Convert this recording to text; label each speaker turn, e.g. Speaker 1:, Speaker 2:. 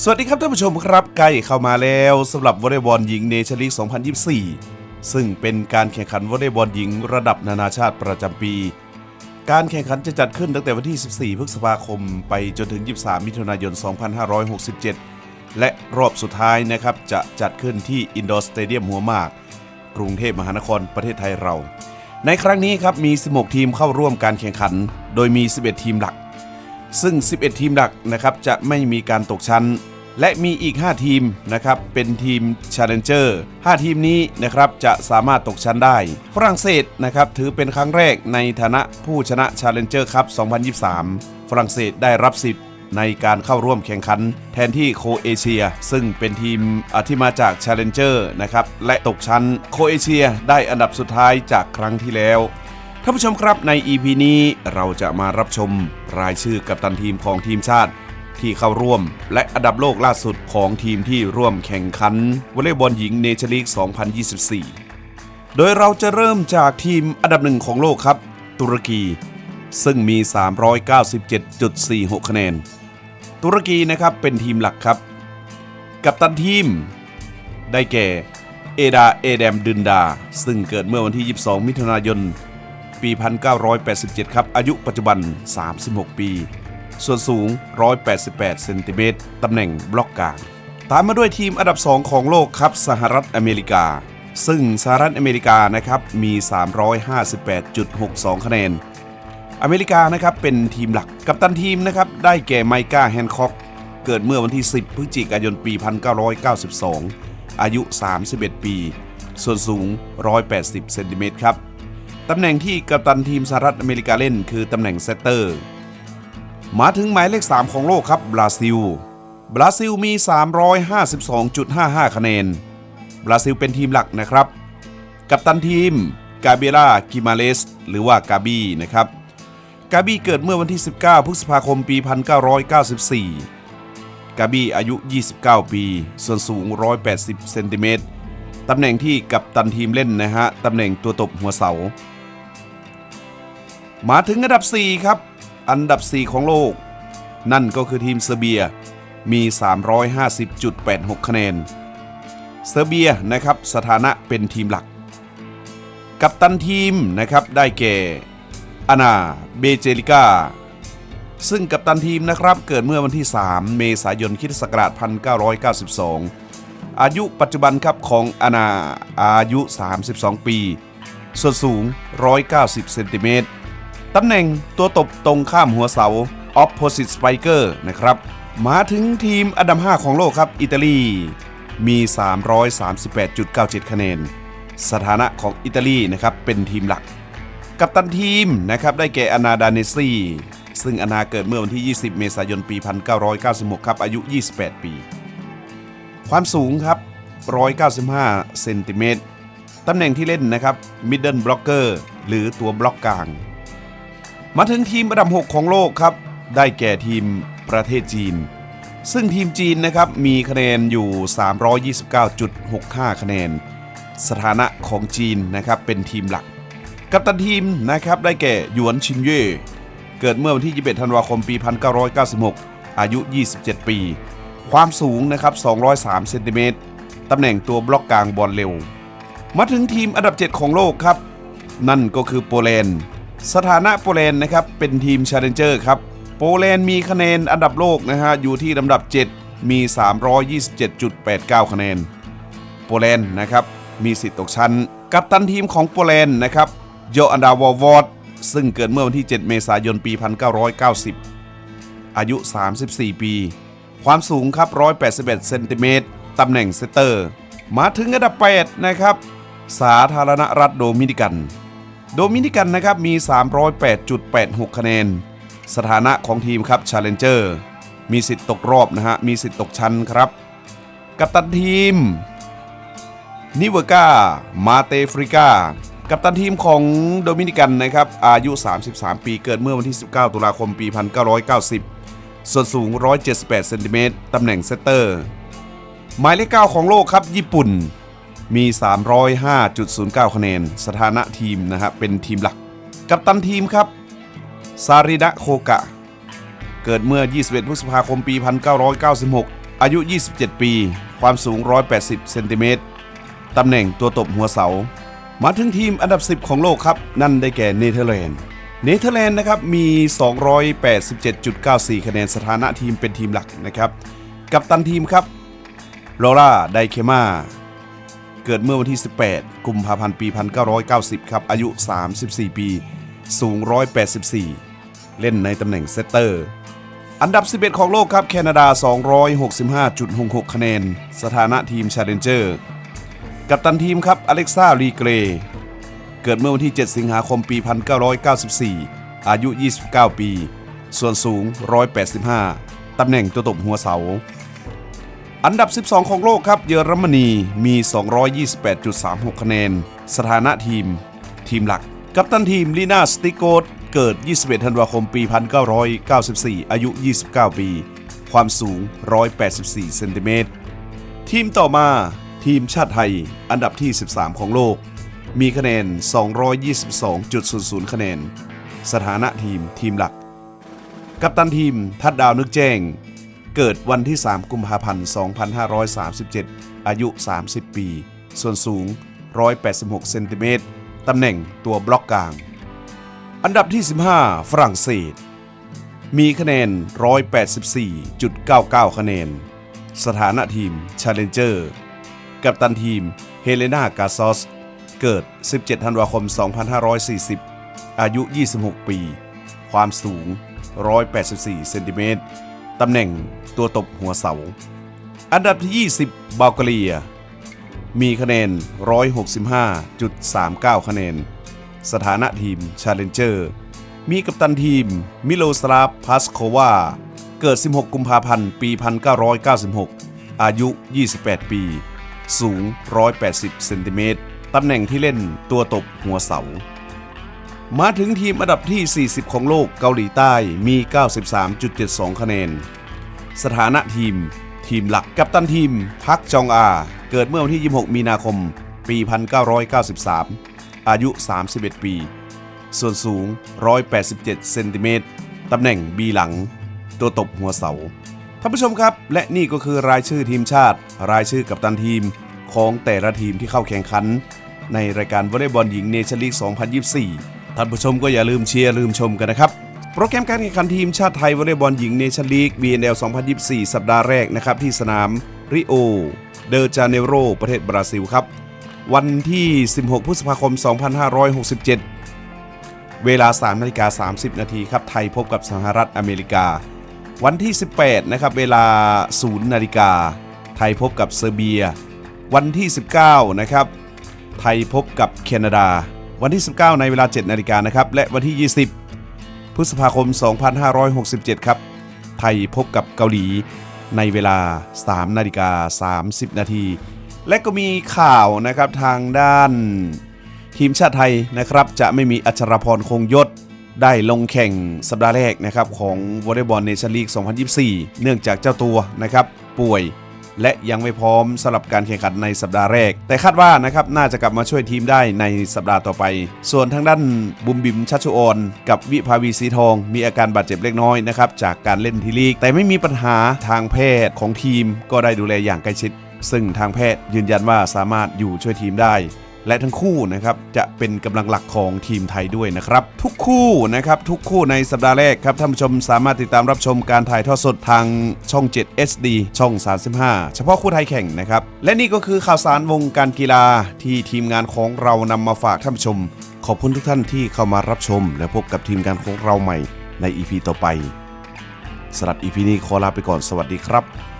Speaker 1: สวัสดีครับท่านผู้ชมครับใกล้เข้ามาแล้วสำหรับวอลเลย์บอลหญิงเนชั่นลีก 2024 ซึ่งเป็นการแข่งขันวอลเลย์บอลหญิงระดับนานาชาติประจำปี การแข่งขันจะจัดขึ้นตั้งแต่วันที่ 14 พฤษภาคม ไปจนถึง 23 มิถุนายน 2567 และรอบสุดท้ายนะครับจะจัดขึ้นที่อินดอร์สเตเดียมหัวหมาก กรุงเทพมหานครประเทศไทยเรา ในครั้งนี้ครับมี 16 ทีมเข้าร่วมการแข่งขัน โดยมี 11 ทีมหลัก ซึ่ง 11 ทีมหลักนะครับจะไม่มีการตกชั้น และมีอีก 5 ทีมนะครับเป็นทีม Challenger 5 ทีมนี้นะครับจะสามารถตกชั้นได้ ฝรั่งเศสนะครับถือเป็นครั้งแรกในฐานะผู้ชนะ Challenger ครับ 2023 ฝรั่งเศสได้รับสิทธิ์ในการเข้าร่วมแข่งขัน แทนที่โคเอเชีย ซึ่งเป็นทีมที่มาจาก Challenger นะครับและตกชั้นโคเอเชียได้อันดับสุดท้ายจากครั้งที่แล้ว ท่านผู้ชมครับใน EP นี้เราจะมารับชมรายชื่อกัปตันทีมของทีมชาติ ที่เข้าร่วม และอันดับโลกล่าสุดของทีมที่ร่วมแข่งขันวอลเลย์บอลหญิงเนชั่นลีก 2024 โดยเราจะเริ่มจากทีมอันดับหนึ่งของโลกครับ ตุรกี ซึ่งมี 397.46 คะแนน ตุรกีนะครับเป็นทีมหลักครับ กัปตันทีม ได้แก่ เอดา เอเดม ดึนดา ซึ่งเกิดเมื่อวันที่ 22 มิถุนายน ปี 1987 ครับ อายุปัจจุบัน 36 ปี ส่วนสูง 188 เซนติเมตรตำแหน่งบล็อกกลาง ตามมาด้วยทีมอันดับ 2 ของโลกครับสหรัฐอเมริกา ซึ่งสหรัฐอเมริกานะครับมี 358.62 คะแนน อเมริกานะครับเป็นทีมหลักกัปตันทีมนะครับได้แก่ไมก้าแฮนคอกเกิดเมื่อวันที่ 10 พฤศจิกายน ปี 1992 อายุ 31 ปี ส่วนสูง 180 เซนติเมตรครับ ตำแหน่งที่กัปตันทีมสหรัฐอเมริกาเล่นคือตำแหน่งเซตเตอร์ มาถึงหมายเลข 3 ของโลกครับบราซิล บราซิลมี 352.55 คะแนน บราซิลเป็นทีมหลักนะครับ กัปตันทีม กาเบล่ากิมาเลส หรือว่ากาบีนะครับ กาบี้เกิดเมื่อวันที่ 19 พฤษภาคมปี 1994 กาบี้อายุ 29 ปี ส่วนสูง 180 เซนติเมตรตำแหน่งที่กัปตันทีมเล่นนะฮะ ตำแหน่งตัวตบหัวเสา มาถึงอันดับ 4 ครับ อันดับ 4 ของโลก นั่นก็คือทีมเซอร์เบียมี 350.86 คะแนน เซอร์เบียนะครับสถานะเป็นทีมหลัก กัปตันทีมนะครับได้แก่อานาเบเจลิก้าซึ่งกัปตันทีมนะครับเกิดเมื่อวันที่ 3 เมษายนคิศักราช1992 อายุปัจจุบันครับของอานาอายุ 32 ปี ส่วนสูง 190 เซนติเมตร ตำแหน่งตัวตบตรงข้ามหัวเสา opposite spiker นะครับ มาถึงทีมอันดับ 5 ของโลกครับ อิตาลี มี 338.97 คะแนน สถานะของอิตาลีนะครับ เป็นทีมหลัก กัปตันทีมนะครับ ได้แก่อนาดาเนซีซึ่งอนาเกิดเมื่อวันที่ 20 เมษายน ปี 1996 ครับ อายุ 28 ปี ความสูงครับ 195 เซนติเมตร ตำแหน่งที่เล่นนะครับ middle blocker หรือตัวบล็อกกลาง มาถึงทีมอันดับ 6 ของโลกครับ ได้แก่ทีมประเทศจีน ซึ่งทีมจีนนะครับมีคะแนนอยู่ 329.65 คะแนน สถานะของจีนนะครับเป็นทีมหลัก กัปตันทีมนะครับได้แก่หยวนชินเย่ เกิดเมื่อวันที่ 21 ธันวาคม ปี 1996 อายุ 27 ปี ความสูงนะครับ 203 เซนติเมตรตำแหน่งตัวบล็อกกลางบอลเร็ว มาถึงทีมอันดับ 7 ของโลกครับ นั่นก็คือโปแลนด์ สถานะโปแลนด์นะครับเป็นทีม Challenger ครับโปแลนด์มีคะแนนอันดับโลกนะฮะอยู่ที่ลำดับ 7 มี 327.89 คะแนน โปแลนด์นะครับมีสิทธิ์ตกชั้น กัปตันทีมของโปแลนด์นะครับโยอันดาวอวอร์ดซึ่งเกิดเมื่อวันที่ 7 เมษายนปี 1990 อายุ 34 ปี ความสูงครับ 181 เซนติเมตรตำแหน่งเซตเตอร์ มาถึงอันดับ 8 นะครับ สาธารณรัฐโดมินิกัน โดมินิกันนะครับมี 308.86 คะแนน สถานะของทีมครับ Challenger มีสิทธิ์ตกรอบนะฮะ มีสิทธิ์ตกชั้นครับ กัปตันทีม นิเวกามาเตฟริกา กัปตันทีมของโดมินิกันนะครับ อายุ 33 ปีเกิดเมื่อวันที่ 19 ตุลาคมปี 1990 ส่วนสูง 178 เซนติเมตรตำแหน่งเซตเตอร์ หมายเลข 9 ของโลกครับ ญี่ปุ่น มี 305.09 คะแนน สถานะทีมนะฮะเป็นทีมหลัก กัปตันทีมครับ ซาริดะโคกะ เกิดเมื่อ 21 พฤษภาคมปี 1996 อายุ 27 ปี ความสูง 180 เซนติเมตร ตำแหน่งตัวตบหัวเสา มาถึงทีมอันดับ 10 ของโลกครับ นั่นได้แก่เนเธอร์แลนด์ เนเธอร์แลนด์นะครับ มี 287.94 คะแนน สถานะทีมเป็นทีมหลักนะครับ กับตันทีมครับโรล่า ไดเคมา เกิดเมื่อวันที่ 18 กุมภาพันธ์ ปี 1990 ครับ อายุ 34 ปี สูง 184 เล่นในตำแหน่งเซตเตอร์ อันดับ 11 ของโลกครับ แคนาดา 265.66 คะแนน สถานะทีมชาเลนเจอร์ กัปตันทีมครับ อเล็กซ่า รีเกร เกิดเมื่อวันที่ 7 สิงหาคม ปี 1994 อายุ 29 ปี ส่วนสูง 185 ตำแหน่งตัวตบหัวเสา อันดับ 12 ของโลกครับ เยอรมนีมี 228.36 คะแนน สถานะทีม ทีมหลัก กัปตันทีมลีนาสติโกตเกิด 21 ธันวาคม ปี 1994 อายุ 29 ปี ความสูง 184 เซนติเมตร ทีมต่อมาทีมชาติไทย อันดับที่ 13 ของโลก มีคะแนน 222.00 คะแนน สถานะทีมทีมหลัก กัปตันทีมทัดดาวนึกแจ้ง เกิดวันที่ 3 กุมภาพันธ์ 2537 อายุ 30 ปี ส่วนสูง 186 เซนติเมตร ตำแหน่งตัวบล็อกกลาง อันดับที่ 15 ฝรั่งเศส มีคะแนน 184.99 คะแนน สถานะทีม Challenger กัปตันทีม เฮเลนากาซอส เกิด 17 ธันวาคม 2540 อายุ 26 ปี ความสูง 184 เซนติเมตร ตำแหน่งตัวตบหัวเสา อันดับที่ 20บัลแกเรีย มีคะแนน 165.39 คะแนน สถานะทีม Challenger มีกัปตันทีม มิโลสลาฟพาสโควา เกิด 16 กุมภาพันธ์ ปี 1996 อายุ 28 ปี สูง 180 เซนติเมตร ตำแหน่งที่เล่นตัวตบหัวเสา มาถึงทีมอันดับที่ 40 ของโลกเกาหลีใต้มี 93.72 คะแนน สถานะทีม ทีมหลักกัปตันทีม พักจองอา เกิดเมื่อวันที่ 26 มีนาคม ปี 1993 อายุ 31 ปี ส่วนสูง 187 เซนติเมตร ตำแหน่งบีหลัง ตัวตบหัวเสา ท่านผู้ชมครับ และนี่ก็คือรายชื่อทีมชาติ รายชื่อกัปตันทีมของแต่ละทีมที่เข้าแข่งขัน ในรายการวอลเลย์บอลหญิงเนชั่นลีก 2024 ท่านผู้ชมก็อย่าลืมเชียร์ลืมชมกันนะครับ โปรแกรมการแข่งขันทีมชาติไทยวอลเลย์บอลหญิงเนชั่นลีก BNL 2024 สัปดาห์แรกนะครับ ที่สนามริโอ เดอจาเนโร ประเทศบราซิลครับ วันที่ 16 พฤษภาคม 2567 เวลา3นาฬิกา30 นาทีครับ ไทยพบกับสหรัฐอเมริกา วันที่ 18 นะครับ เวลา 0 นาฬิกา ไทยพบกับเซอร์เบีย วันที่ 19 นะครับ ไทยพบกับแคนาดา วันที่ 19 ในเวลา 7 นาฬิกานะครับ และวันที่ 20 พฤษภาคม 2567 ครับ ไทยพบกับเกาหลีในเวลา 3 นาฬิกา 30 นาที และก็มีข่าวนะครับทางด้านทีมชาติไทยนะครับ จะไม่มีอัชรพรคงยศได้ลงแข่งสัปดาห์แรกนะครับของวอลเลย์บอลเนชั่นลีก 2024 เนื่องจากเจ้าตัวนะครับป่วย และยังไม่พร้อมสำหรับการแข่งขันในสัปดาห์แรก แต่คาดว่านะครับน่าจะกลับมาช่วยทีมได้ในสัปดาห์ต่อไป ส่วนทางด้านบุมบิมชัชชุออนกับวิภาวีสีทอง มีอาการบาดเจ็บเล็กน้อยนะครับจากการเล่นทีลีก แต่ไม่มีปัญหาทางแพทย์ของทีมก็ได้ดูแลอย่างใกล้ชิด ซึ่งทางแพทย์ยืนยันว่าสามารถอยู่ช่วยทีมได้ และทั้งคู่นะครับจะเป็นกำลังหลักของทีมไทยด้วยนะครับ ทุกคู่นะครับทุกคู่ในสัปดาห์แรกครับท่านผู้ชมสามารถติดตามรับชมการถ่ายทอดสดทางช่อง7 SD ช่อง 35 เฉพาะคู่ไทยแข่งนะครับ และนี่ก็คือข่าวสารวงการกีฬาที่ทีมงานของเรานำมาฝากท่านผู้ชม ขอบคุณทุกท่านที่เข้ามารับชม และพบกับทีมงานของเราใหม่ใน EP ต่อไปสำหรับ EP นี้ขอลาไปก่อนสวัสดีครับ